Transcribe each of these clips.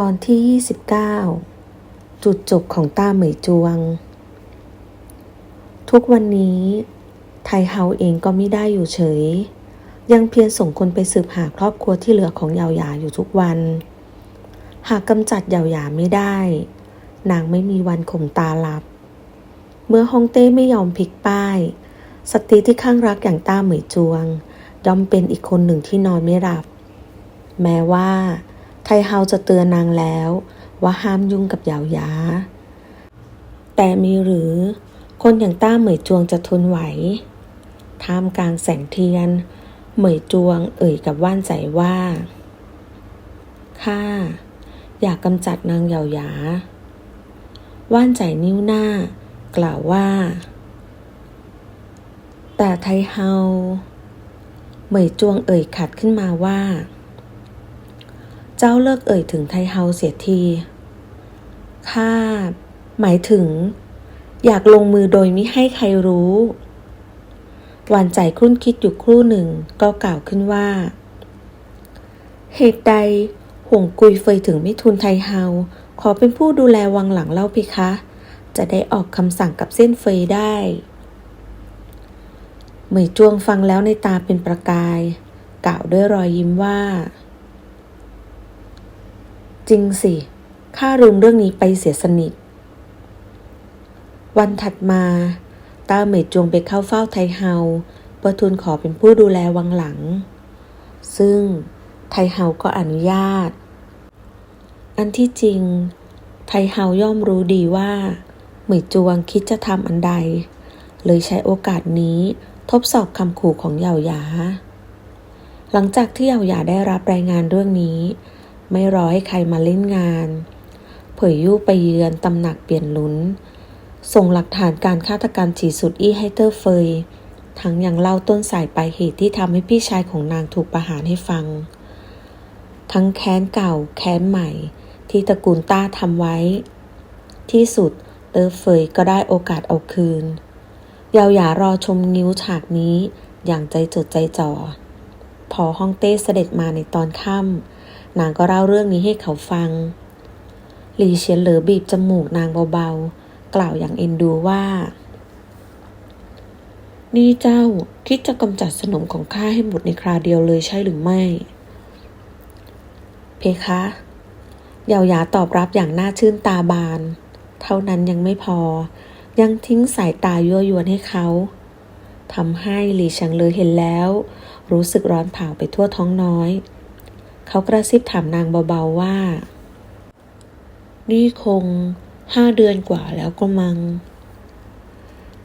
ตอนที่ 29 จุดจบของตาเหมยจวง ทุกวันนี้ ไทเฮาเองก็ไม่ได้อยู่เฉย ยังเพียรส่งคนไปสืบหาครอบครัวที่เหลือของเยาหยาอยู่ทุกวัน หากกำจัดเยาหยาไม่ได้ นางไม่มีวันข่มตาหลับ เมื่อฮองเต้ไม่ยอมพลิกป้าย สตรีที่ข้างรักอย่างตาเหมยจวงย่อมเป็นอีกคนหนึ่งที่นอนไม่หลับ แม้ว่า ไทเฮาจะเตือนนางแล้ว ว่าห้ามยุ่งกับเหยาหยา แต่มีหรือคนอย่างต้าเหมยจวงจะทนไหว ท่ามกลางแสงเทียน เหมยจวงเอ่ยกับว่านใจว่าข้าอยากกำจัดนางเหยาหยา ว่านใจนิ้วหน้า กล่าวว่า แต่ไทเฮา เหมยจวงเอ่ยขัดขึ้นมาว่า เจ้าเลิกเอ่ยถึงไทเฮาเสียที ข้า หมายถึง อยากลงมือโดยมิให้ใครรู้หวานใจครุ่นคิดอยู่ครู่หนึ่งก็กล่าวขึ้นว่า เหตุใดห่วงกุยเฟยถึงไม่ทุนไทเฮา ขอเป็นผู้ดูแลวังหลังเล่าเพคะ จะได้ออกคำสั่งกับเส้นเฟยได้เหมยจวงฟังแล้วในตาเป็นประกาย กล่าวด้วยรอยยิ้มว่า จริงสิข้าลืมเรื่องนี้ไปเสียสนิท วันถัดมาต้าเหมยจวงไปเข้าเฝ้าไทเฮาเพื่อทูลขอเป็นผู้ดูแลวังหลัง ซึ่งไทเฮาก็อนุญาต อันที่จริง ไทเฮาย่อมรู้ดีว่า เหมยจวงคิดจะทำอันใด เลยใช้โอกาสนี้ทดสอบคำขู่ของเหยาหยา หลังจากที่เหยาหยาได้รับรายงานเรื่องนี้ ไม่รอให้ใครมาเล่นงาน เผยยู่ไปเยือนตำหนักเปลี่ยนลุ้นส่งหลักฐานการฆาตกรรมฉีสุดอี้ให้เตอร์เฟย ทั้งยังเล่าต้นสายปลายเหตุที่ทำให้พี่ชายของนางถูกประหารให้ฟัง ทั้งแค้นเก่าแค้นใหม่ ที่ตระกูลต้าทำไว้ ที่สุดเตอร์เฟยก็ได้โอกาสเอาคืนยาหยารอชมนิ้วฉากนี้อย่างใจจดใจจ่อ พอฮ่องเต้เสด็จมาในตอนค่ำ นางก็เล่าเรื่องนี้ให้เขาฟัง หลีเฉียนเหลือบีบจมูกนางเบาๆ กล่าวอย่างเอ็นดูว่า นี่เจ้าคิดจะกำจัดสนมของข้าให้หมดในคราเดียวเลยใช่หรือไม่ เพคะเยาหยาตอบรับอย่างน่าชื่นตาบาน เท่านั้นยังไม่พอ ยังทิ้งสายตายั่วยวนให้เขาทำให้หลีชังเลอเห็นแล้ว รู้สึกร้อนเผาไปทั่วท้องน้อย เขากระซิบถามนางเบาๆว่า นี่คงห้าเดือนกว่าแล้วก็มัง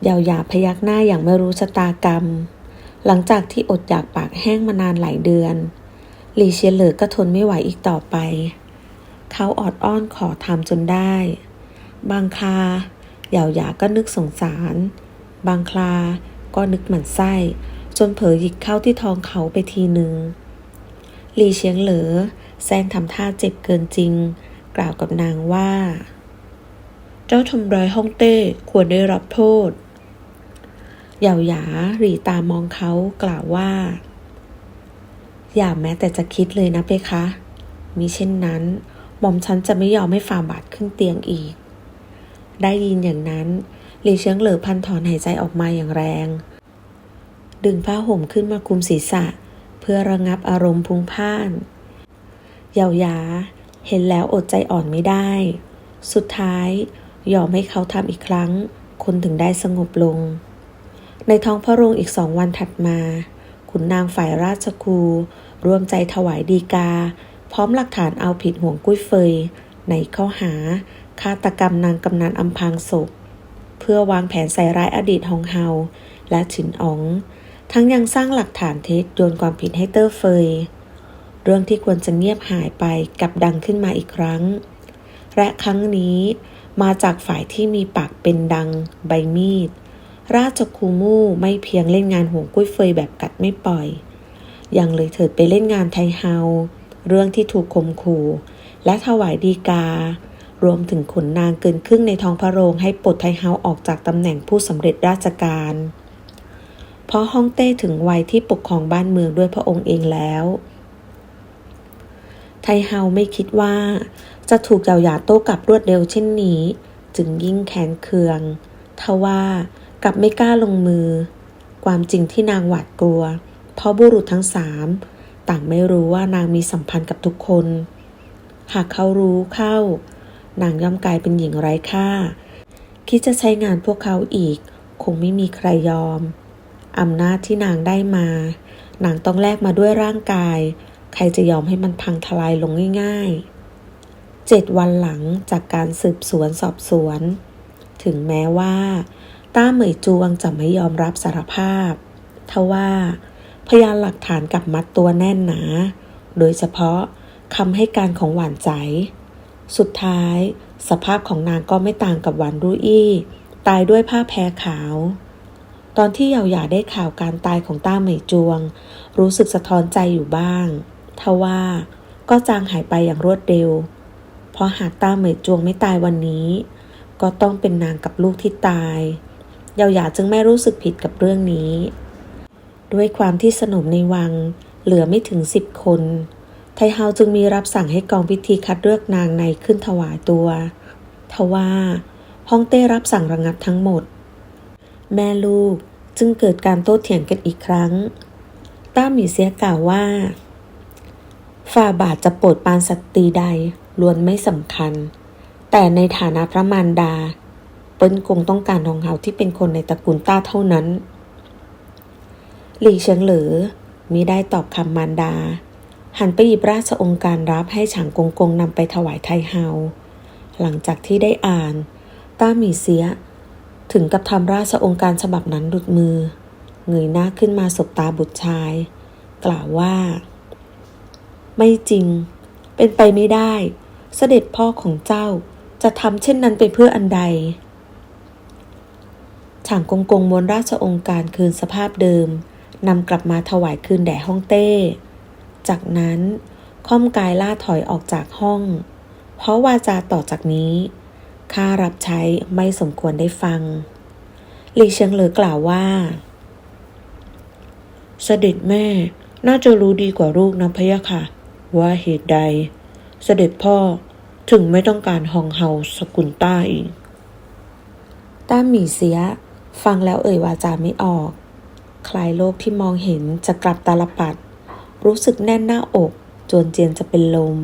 เยาหยาพยักหน้าอย่างไม่รู้ชะตากรรม หลังจากที่อดอยากปากแห้งมานานหลายเดือนหลีเชียเหลือก็ทนไม่ไหวอีกต่อไป เขาออดอ้อนขอทำจนได้ บางคราเหยาหยาก็นึกสงสาร บางคราก็นึกหมันไส้ จนเผลอหยิกเข้าที่ท้องเขาไปทีหนึ่ง ลีเชียงเหลือแซงทำท่าเจ็บเกินจริง กล่าวกับนางว่า เจ้าทำร้ายฮ่องเต้ควรได้รับโทษเหยาหยาหรีตามองเขากล่าวว่า อย่าแม้แต่จะคิดเลยนะเพคะมิเช่นนั้น หม่อมฉันจะไม่ยอมให้ฝ่าบาทขึ้นเตียงอีก ได้ยินอย่างนั้นหลีเชิงเหลือพันถอนหายใจออกมาอย่างแรง ดึงผ้าห่มขึ้นมาคลุมศีรษะ พื่อระงับอารมณ์พลุงพ่านเยาหยา เห็นแล้วอดใจอ่อนไม่ได้ สุดท้ายยอมให้เขาทำอีกครั้ง คนถึงได้สงบลง ในท้องพระโรงอีกสองวันถัดมา ขุนนางฝ่ายราชครู ร่วมใจถวายดีกา พร้อมหลักฐานเอาผิดห่วงกุ้ยเฟย ในข้อหาฆาตกรรมนางกำนันอำพางศพ เพื่อวางแผนใส่ร้ายอดีตฮองเฮาและฉินอ๋อง ทั้งยังสร้างหลักฐานเท็จโยนความผิดให้เตอร์เฟย เรื่องที่ควรจะเงียบหายไปกลับดังขึ้นมาอีกครั้ง และครั้งนี้มาจากฝ่ายที่มีปากเป็นดังใบมีด ราชคูมู่ไม่เพียงเล่นงานห่วงกุ้ยเฟยแบบกัดไม่ปล่อย ยังเลยเถิดไปเล่นงานไทเฮา เรื่องที่ถูกข่มขู่ และถวายดีกา รวมถึงขนนางเกินครึ่งในท้องพระโรงให้ปลดไทเฮาออกจากตำแหน่งผู้สำเร็จราชการ เพราะฮ่องเต้ถึงวัยที่ปกครองบ้านเมืองด้วยพระองค์เองแล้ว ไทเฮาไม่คิดว่า จะถูกเยาหยาโต้กลับรวดเร็วเช่นนี้ จึงยิ่งแค้นเคืองทว่ากลับไม่กล้าลงมือ ความจริงที่นางหวาดกลัว เพราะบุรุษทั้งสามต่างไม่รู้ว่านางมีสัมพันธ์กับทุกคน หากเขารู้เข้า นางย่อมกลายเป็นหญิงไร้ค่า คิดจะใช้งานพวกเขาอีก คงไม่มีใครยอม อำนาจที่นางได้มา นางต้องแลกมาด้วยร่างกาย ใครจะยอมให้มันพังทลายลงง่าย ๆ เจ็ดวันหลังจากการสืบสวนสอบสวน ถึงแม้ว่า ต้าเหมยจวงจะไม่ยอมรับสารภาพทว่าพยานหลักฐานกับมัดตัวแน่นหนา โดยเฉพาะคำให้การของหวานใจ สุดท้าย สภาพของนางก็ไม่ต่างกับหวานรุ่อี้ตายด้วยผ้าแพรขาว ตอนที่เยาหยาได้ข่าวการตายของต้าเหมยจวง รู้สึกสะท้อนใจอยู่บ้างทว่าก็จางหายไปอย่างรวดเร็ว เพราะหากต้าเหมยจวงไม่ตายวันนี้ ก็ต้องเป็นนางกับลูกที่ตายเยาหยาจึงไม่รู้สึกผิดกับเรื่องนี้ ด้วยความที่สนมในวังเหลือไม่ถึงสิบคน ไทเฮาจึงมีรับสั่งให้กองพิธีคัดเลือกนางในขึ้นถวายตัว ทว่า ฮ่องเต้รับสั่งระงับทั้งหมด แม่ลูกจึงเกิดการโต้เถียงกันอีกครั้ง ต้าหมีเสียกล่าวว่า ฝ่าบาทจะโปรดปานสตรีใดล้วนไม่สำคัญ แต่ในฐานะพระมารดา เปิ้ลคงต้องการทองเฮาที่เป็นคนในตระกูลต้าเท่านั้น หลี่เฉิงเหลือมิได้ตอบคำมารดา หันไปหยิบราชองค์การรับให้ฉางกงกงนำไปถวายไทเฮา หลังจากที่ได้อ่าน ต้าหมีเสีย ถึงกับทำราชองค์การฉบับนั้นหลุดมือ เงยหน้าขึ้นมาสบตาบุตรชาย กล่าวว่า ไม่จริง เป็นไปไม่ได้ เสด็จพ่อของเจ้าจะทำเช่นนั้นไปเพื่ออันใดฉางกงกงมวนราชองค์การคืนสภาพเดิมนำกลับมาถวายคืนแด่ฮ่องเต้ จากนั้นค่อมกายล่าถอยออกจากห้อง เพราะวาจาต่อจากนี้ ข้ารับใช้ไม่สมควรได้ฟัง หลีเชิงเหลือกล่าวว่า เสด็จแม่น่าจะรู้ดีกว่าลูกนะพะยะค่ะ ว่าเหตุใด เสด็จพ่อถึงไม่ต้องการฮองเฮาสกุลต้าอีก ต้าหมีเสีย ฟังแล้วเอ่ยวาจาไม่ออก คลายโลกที่มองเห็นจะกลับตาลปัด รู้สึกแน่นหน้าอก จนเจียนจะเป็นลม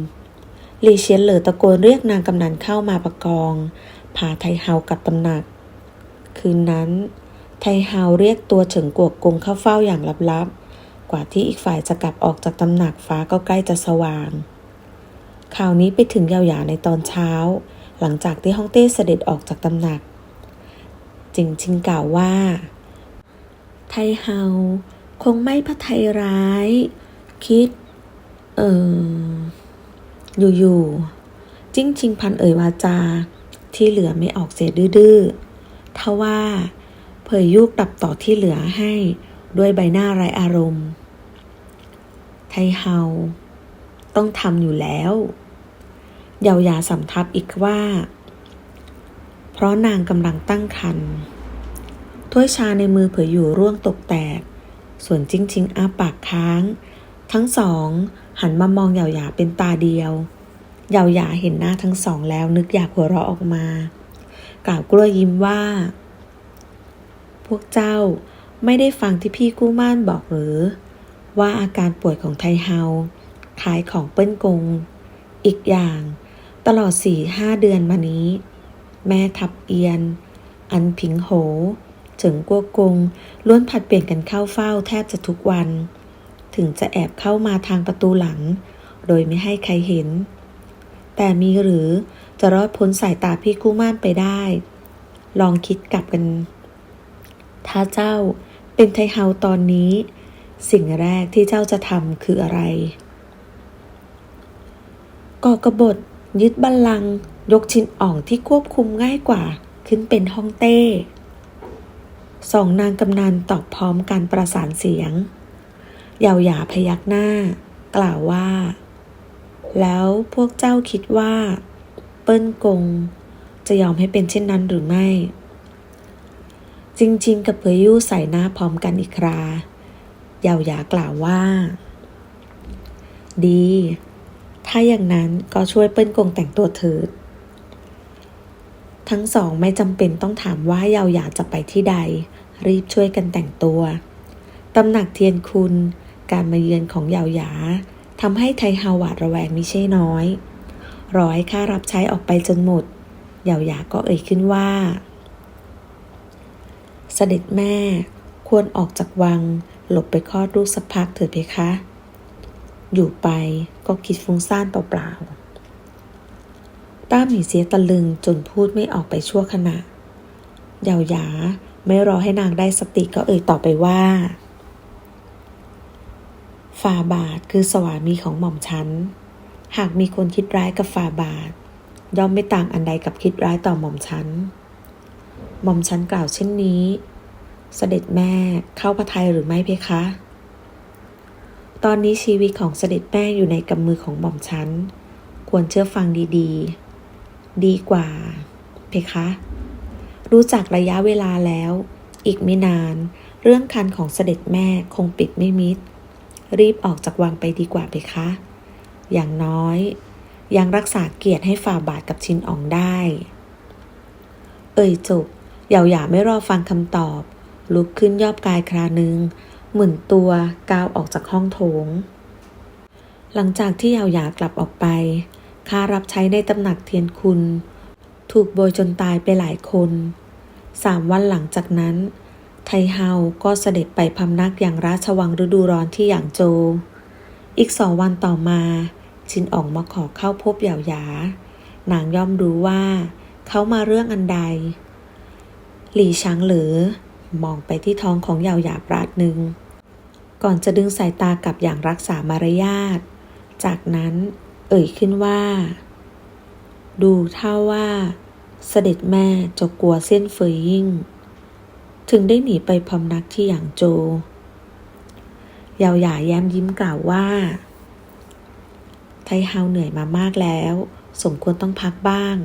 ลีเชียนเหลือตะโกนเรียกนางกำนันเข้ามาประกองพาไทเฮากลับตำหนัก คืนนั้น ไทเฮาเรียกตัวเฉิงกวกกงเข้าเฝ้าอย่างลับๆ กว่าที่อีกฝ่ายจะกลับออกจากตำหนักฟ้าก็ใกล้จะสว่างข่าวนี้ไปถึงยาวหยาในตอนเช้า หลังจากที่ฮ่องเต้เสด็จออกจากตำหนัก จิงชิงกล่าวว่า ไทเฮาคงไม่พระไทยร้าย คิด เออ อยู่ๆจิ้งชิงพันเอ่ยวาจา ที่เหลือไม่ออกเสียดื้อๆทว่าเผยยุกดับต่อที่เหลือให้ด้วยใบหน้าไร้อารมณ์ ไทเฮา ต้องทำอยู่แล้วเยาวยาสำทับอีกว่า เพราะนางกำลังตั้งครรภ์ถ้วยชาในมือเผยอยู่ร่วงตกแตก ส่วนจิ้งชิงอาปากค้าง ทั้งสอง หันมามองเหยาหยาเป็นตาเดียวเหยาหยาเห็นหน้าทั้งสองแล้วนึกอยากหัวเราะออกมา กล่าวกล้วยยิ้มว่า พวกเจ้าไม่ได้ฟังที่พี่กู้ม่านบอกหรือ ว่าอาการป่วยของไทเฮาคล้ายของเปิ้ลกง อีกอย่างตลอดสี่ห้าเดือนมานี้ แม่ทับเอียน อันผิงโหเฉิงกัวกงล้วนผัดเปลี่ยนกันเข้าเฝ้าแทบจะทุกวัน ถึงจะแอบเข้ามาทางประตูหลัง โดยไม่ให้ใครเห็น แต่มีหรือจะรอดพ้นสายตาพี่กู้ม่านไปได้ ลองคิดกลับกัน ถ้าเจ้าเป็นไทเฮาตอนนี้ สิ่งแรกที่เจ้าจะทำคืออะไร ก่อกระบฏยึดบัลลังก์ยกชินอ่องที่ควบคุมง่ายกว่าขึ้นเป็นฮ่องเต้สองนางกำนันตอบพร้อมกันประสานเสียง เยาวหยาพยักหน้า กล่าวว่า แล้วพวกเจ้าคิดว่า เปิ้ลกง จะยอมให้เป็นเช่นนั้นหรือไม่ จริง ๆ กับเผยยู่ใส่หน้าพร้อมกันอีกคราเยาวหยากล่าวว่า ดี ถ้าอย่างนั้นก็ช่วยเปิ้ลกงแต่งตัวเถิด ทั้งสองไม่จำเป็นต้องถามว่าเยาวหยาจะไปที่ใด รีบช่วยกันแต่งตัวตำหนักเทียนคุณ การมาเยือนของเยาวหยาทำให้ไทฮาวาดระแวงมิใช่น้อย ร้อให้ค่ารับใช้ออกไปจนหมดเยาวหยาก็เอ่ยขึ้นว่า เสด็จแม่ควรออกจากวัง หลบไปคลอดลูกสักพักเถิดเพคะ อยู่ไปก็คิดฟุ้งซ่านเปล่าๆ ต้าหมีเสียตะลึงจนพูดไม่ออกไปชั่วขณะเยาวหยาไม่รอให้นางได้สติก็เอ่ยต่อไปว่า ฟาบาทคือสวามีของหม่อมฉัน หากมีคนคิดร้ายกับฟาบาท ย่อมไม่ต่างอันใดกับคิดร้ายต่อหม่อมฉัน หม่อมฉันกล่าวเช่นนี้ เสด็จแม่เข้าพระทัยหรือไม่เพคะ ตอนนี้ชีวิตของเสด็จแม่อยู่ในกำมือของหม่อมฉัน ควรเชื่อฟังดีๆ ดีกว่า เพคะ รู้จักระยะเวลาแล้ว อีกไม่นาน เรื่องคันของเสด็จแม่คงปิดไม่มิด รีบออกจากวังไปดีกว่าเพคะ อย่างน้อย ยังรักษาเกียรติให้ฝ่าบาทกับชินอองได้ เอ่ยจบเหยาหยาไม่รอฟังคำตอบ ลุกขึ้นยอบกายครานึง หมุนตัวก้าวออกจากห้องโถง หลังจากที่เหยาหยากลับออกไปข้ารับใช้ในตำหนักเทียนคุณ ถูกโบยจนตายไปหลายคน สามวันหลังจากนั้น ไทเฮาก็เสด็จไปพำนักอย่างราชวังฤดูร้อนที่หยางโจว อีกสองวันต่อมา ชินอ่องมาขอเข้าพบเหยาหยา นางย่อมรู้ว่า เขามาเรื่องอันใด หลี่ช้างเหลือ มองไปที่ท้องของเหยาหยาปราดหนึ่ง ก่อนจะดึงสายตากลับอย่างรักษามารยาท จากนั้นเอ่ยขึ้นว่า ดูเท่าว่า เสด็จแม่จะกลัวเส้นเฟยยิ่ง ถึงได้หนีไปพำนักที่หยางโจยาวหยาแย้มยิ้มกล่าวว่า ไทเฮาเหนื่อยมามากแล้ว สมควรต้องพักบ้าง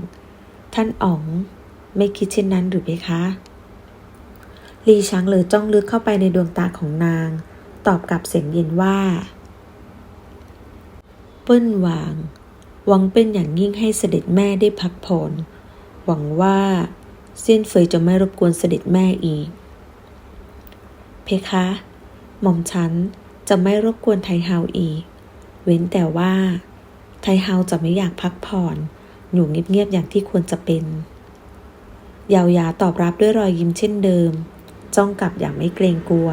ท่านอ๋องไม่คิดเช่นนั้นหรือเพคะลีช้างเหลือจ้องลึกเข้าไปในดวงตาของนาง ตอบกับเสียงเย็นว่า เปิ้นหวาง หวังเป็นอย่างยิ่งให้เสด็จแม่ได้พักผ่อน หวังว่า เซียนเฟยจะไม่รบกวนเสด็จแม่อีก เพคะ หม่อมฉันจะไม่รบกวนไทเฮาอีก เว้นแต่ว่า ไทเฮาจะไม่อยากพักผ่อน อยู่เงียบๆอย่างที่ควรจะเป็นเยาวยาตอบรับด้วยรอยยิ้มเช่นเดิม จ้องกลับอย่างไม่เกรงกลัว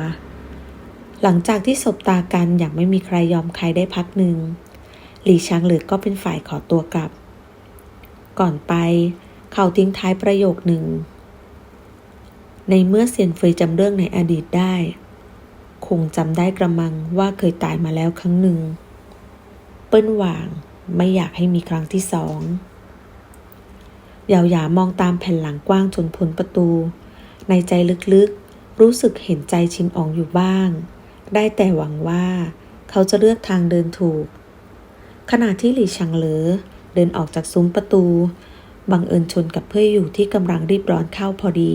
หลังจากที่สบตากันอย่างไม่มีใครยอมใครได้พักหนึ่งหลี่ช้างเหลือก็เป็นฝ่ายขอตัวกลับ ก่อนไป เขาทิ้งท้ายประโยคหนึ่ง ในเมื่อเซียนเฟยจำเรื่องในอดีตได้ คงจำได้กระมังว่าเคยตายมาแล้วครั้งหนึ่ง เปิ้นหว่างไม่อยากให้มีครั้งที่สองเยาหยามองตามแผ่นหลังกว้างจนพ้นประตู ในใจลึกๆ รู้สึกเห็นใจชินอองอยู่บ้าง ได้แต่หวังว่าเขาจะเลือกทางเดินถูก ขณะที่หลี่ชังเหลอเดินออกจากซุ้มประตู บังเอิญชนกับเพื่ออยู่ที่กำลังรีบร้อนเข้าพอดี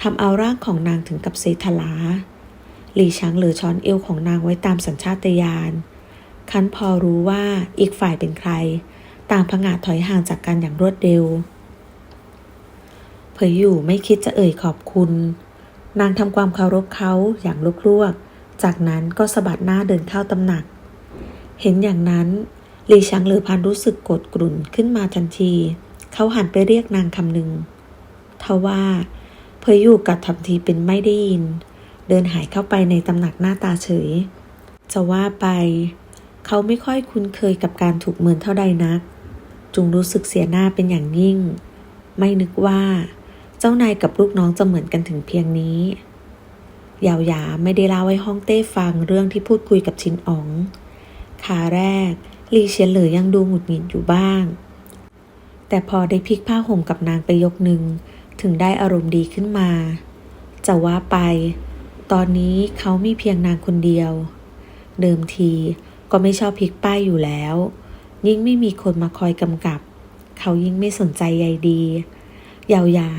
ทำเอาร่างของนางถึงกับเซทลาหลีช้างเหลือช้อนเอวของนางไว้ตามสัญชาตญาณคันพอรู้ว่าอีกฝ่ายเป็นใคร ต่างผงาดถอยห่างจากกันอย่างรวดเร็ว เผยอยู่ไม่คิดจะเอ่ยขอบคุณ นางทำความเคารพเขาอย่างลวก จากนั้นก็สะบัดหน้าเดินเข้าตำหนัก เห็นอย่างนั้นลีชังเหลือพันรู้สึกโกรธกรุ่นขึ้นมาทันที เขาหันไปเรียกนางคำหนึ่งทว่าเผยอยู่กับทำทีเป็นไม่ได้ยิน เดินหายเข้าไปในตำหนักหน้าตาเฉย จะว่าไปเขาไม่ค่อยคุ้นเคยกับการถูกเมินเท่าใดนัก จุงรู้สึกเสียหน้าเป็นอย่างยิ่ง ไม่นึกว่า เจ้านายกับลูกน้องจะเหมือนกันถึงเพียงนี้ยาวยาไม่ได้เล่าให้ฮ่องเต้ฟังเรื่องที่พูดคุยกับชินอ๋องขาแรกลีเชียนเหลือยังดูหงุดหงิดอยู่บ้าง แต่พอได้พลิกผ้าห่มกับนางไปยกหนึ่ง ถึงได้อารมณ์ดีขึ้นมา จะว่าไป ตอนนี้เขามีเพียงนางคนเดียว เดิมทีก็ไม่ชอบพลิกป้ายอยู่แล้ว ยิ่งไม่มีคนมาคอยกำกับ เขายิ่งไม่สนใจใยดีเยาวยา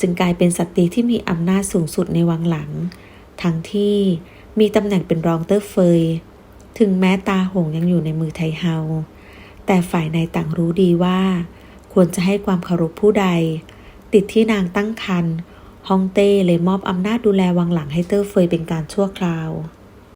จึงกลายเป็นสตรีที่มีอำนาจสูงสุดในวังหลัง ทั้งที่มีตำแหน่งเป็นรองเตอร์เฟย ถึงแม้ตาหงยังอยู่ในมือไทเฮา แต่ฝ่ายในต่างรู้ดีว่า ควรจะให้ความเคารพผู้ใด ติดที่นางตั้งครรภ์ฮองเต้เลยมอบอำนาจดูแลวังหลังให้เตอร์เฟยเป็นการชั่วคราว